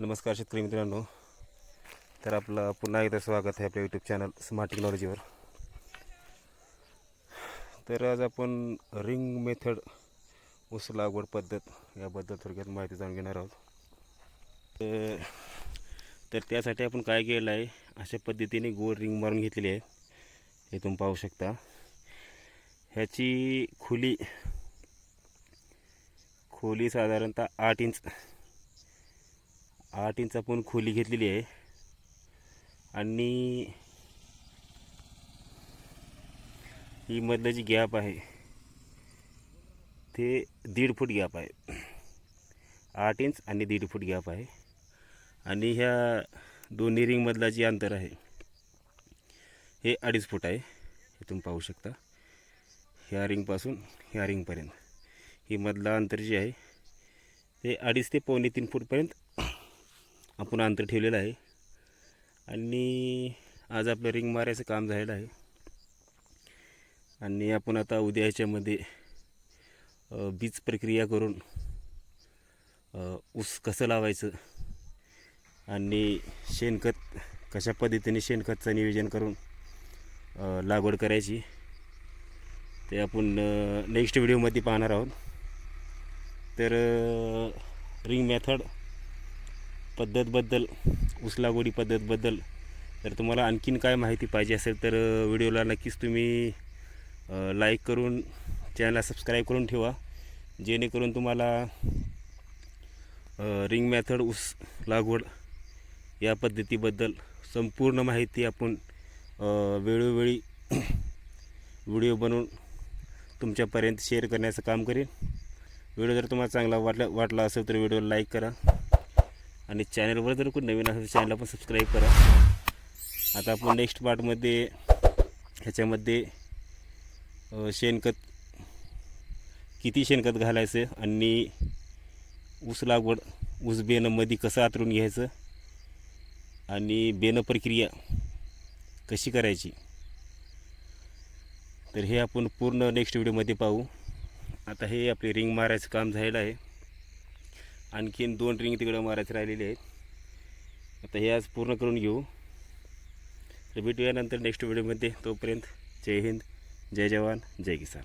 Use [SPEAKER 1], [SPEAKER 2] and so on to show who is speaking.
[SPEAKER 1] नमस्कार शेतकरी मित्रांनो. तर आपलं पुन्हा एकदा स्वागत आहे आपल्या यूट्यूब चॅनल स्मार्ट टेक्नॉलॉजीवर तर आज आपण रिंग मेथड ऊस लागवड पद्धत याबद्दल थोडक्यात माहिती जाणून घेणार आहोत. तर- तर त्यासाठी आपण काय केलं आहे अशा पद्धतीने गोल रिंग मारून घेतलेली आहे. हे तुम्ही पाहू शकता. ह्याची खोली खोली साधारणतः आठ इंच आठ इंच आपण खोली घेतलेली आहे. आणि ही मधलं जी गॅप आहे ते दीड फूट गॅप आहे. आठ इंच आणि दीड फूट गॅप आहे. आणि ह्या दोन्ही रिंगमधला जे अंतर आहे हे अडीच फूट आहे. हे तुम्ही पाहू शकता. ह्या रिंगपासून ह्या रिंगपर्यंत ही मधला अंतर जे आहे ते अडीच ते पावणे तीन फूटपर्यंत आपण अंतर ठेवलेलं आहे. आणि आज आपलं रिंग मारायचं काम झालेलं आहे. आणि आपण आता उद्या ह्याच्यामध्ये बीज प्रक्रिया करून ऊस कसं लावायचं आणि शेणखत कशा पद्धतीने शेणखतचं नियोजन करून लागवड करायची ते आपण नेक्स्ट व्हिडिओमध्ये पाहणार आहोत. तर रिंग मेथड पद्धतबद्दल ऊस लागवडी पद्धतबद्दल तर तुम्हाला आणखीन काय माहिती पाहिजे असेल तर व्हिडिओला नक्कीच तुम्ही लाईक करून चॅनलला सबस्क्राईब करून ठेवा. जेणेकरून तुम्हाला रिंग मॅथड ऊस लागवड या पद्धतीबद्दल संपूर्ण माहिती आपण वेळोवेळी व्हिडिओ बनवून तुमच्यापर्यंत शेअर करण्याचं काम करेन. व्हिडिओ जर तुम्हाला चांगला वाटला वाटला असेल तर व्हिडिओला लाईक करा. आणि चॅनलवर जर कोणी नवीन असेल तर चॅनलला पण सबस्क्राईब करा. आता आपण नेक्स्ट पार्टमध्ये ह्याच्यामध्ये शेणखत किती शेणखत घालायचं आणि ऊस लागवड ऊस बेणंमध्ये कसं आतरून घ्यायचं आणि बेणं प्रक्रिया कशी करायची. तर हे आपण पूर्ण नेक्स्ट व्हिडिओमध्ये पाहू. आता हे आपले रिंग मारायचं काम झालेलं आहे. आणखीन दोन रिंग तिकडं मारायचे राहिलेले आहेत. आता हे आज पूर्ण करून घेऊ. तर भेटूया नंतर नेक्स्ट व्हिडिओमध्ये तोपर्यंत जय हिंद जय जवान जय किसान.